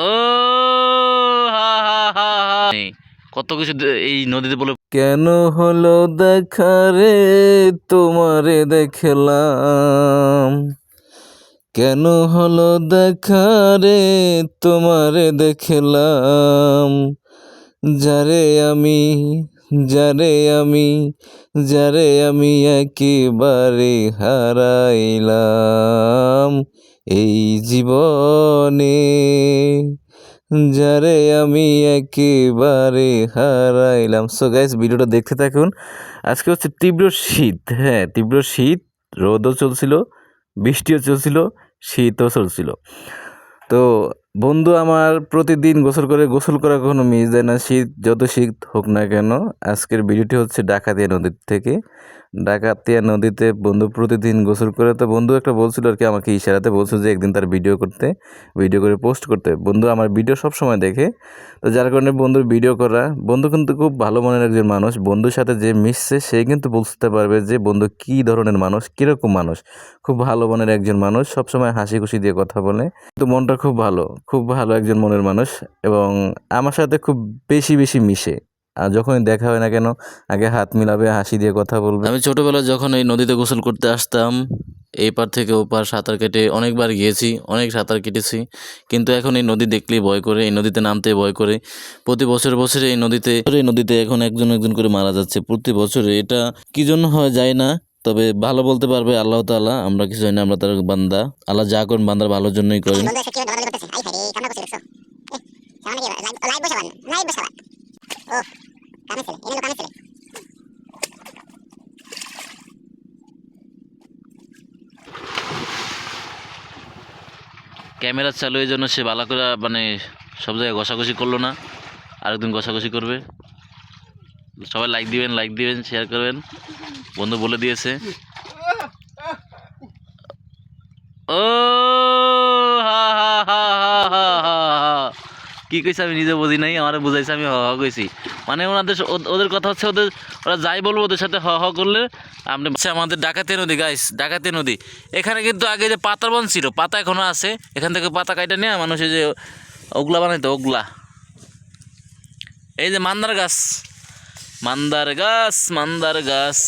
ও, হা হা কত কিছু এই নদীতে বলে কেন হলো দেখা রে? তোমারে দেখলাম। কেন হলো দেখা রে? তোমারে দেখলাম। যারে আমি যারে আমি যারে আমি একেবারে হারাইলাম। এই জীবনে যারে আমি একেবারে হারাইলাম। সো গাইস ভিডিওটা দেখতে থাকুন। আজকে হচ্ছে তীব্র শীত। হ্যাঁ তীব্র শীত, রোদও চলছিল, বৃষ্টিও চলছিল, শীতও চলছিল। তো বন্ধু, আমার প্রতিদিন গোসল করে গোসল করা কখনো মিস দেয় না। শীত যত শীত হোক না কেন, আজকের ভিডিওটি হচ্ছে ডাকাতিয়া নদীর থেকে। ডাকাতিয়া নদীতে বন্ধু প্রতিদিন গোসল করে, তো বন্ধু একটা বলছিল আর কি, আমাকে ইশারাতে বলছিল যে একদিন তার ভিডিও করতে, ভিডিও করে পোস্ট করতে। বন্ধু, আমার ভিডিও সব সময় দেখে, তো যার কারণে বন্ধুর ভিডিও করা, বন্ধু কিন্তু খুব ভালো মনের একজন মানুষ। বন্ধুর সাথে যে মিশছে, সে কিন্তু বুঝতে পারবে যে বন্ধু কী ধরনের মানুষ, কীরকম মানুষ। খুব ভালো মনের একজন মানুষ, সবসময় হাসি খুশি দিয়ে কথা বলে, কিন্তু মনটা খুব ভালো। খুব ভালো একজন মনের মানুষ এবং আমার সাথে খুব বেশি বেশি মিশে। আর যখনই দেখা হয় না কেন, আগে হাত মিলাবে, হাসি দিয়ে কথা বলবে। আমি ছোটোবেলায় যখন এই নদীতে গোসল করতে আসতাম, এই পার থেকে ও পার সাঁতার কেটে অনেকবার গিয়েছি, অনেক সাঁতার কেটেছি। কিন্তু এখন এই নদী দেখলেই ভয় করে, এই নদীতে নামতে ভয় করে। প্রতি বছর বছরে এই নদীতে এই নদীতে এখন একজন একজন করে মারা যাচ্ছে। প্রতি বছরে এটা কি জন্য হয় যায় না তবে ভালো বলতে পারবে আল্লাহ তাআলা আমরা কিছু জানি না আমরা তার বান্দা। আল্লাহ যা করেন বান্দার ভালোর জন্যই করেন। ক্যামেরা চালু এই জন্য সে ভালো করে মানে সব জায়গায় ঘষাঘষি করল না। আরেকদিন ঘষাঘষি করবে। সবাই লাইক দিবেন লাইক দিবেন শেয়ার করবেন। বন্ধু বলে দিয়েছে। ও, হা হা হা হা হা হা হা। কি কইছে আমি নিজে বুঝি নাই, আমার বুঝাইছে আমি হ হ কইছি। মানে ওনাদের ওদের কথা হচ্ছে ওদের ওরা যাই বলব ওদের সাথে হ হ করলে আপনি আমাদের ডাকাতি নদী গাইস ডাকাতি নদী। এখানে কিন্তু আগে যে পাতার বন ছিল, পাতা এখনও আছে। এখান থেকে পাতা কাইটা নিয়ে মানুষ এই যে ওগলা বানাইতো, ওগলা। এই যে মান্দার গাছ। মান্দার গাছ মান্দার গাছ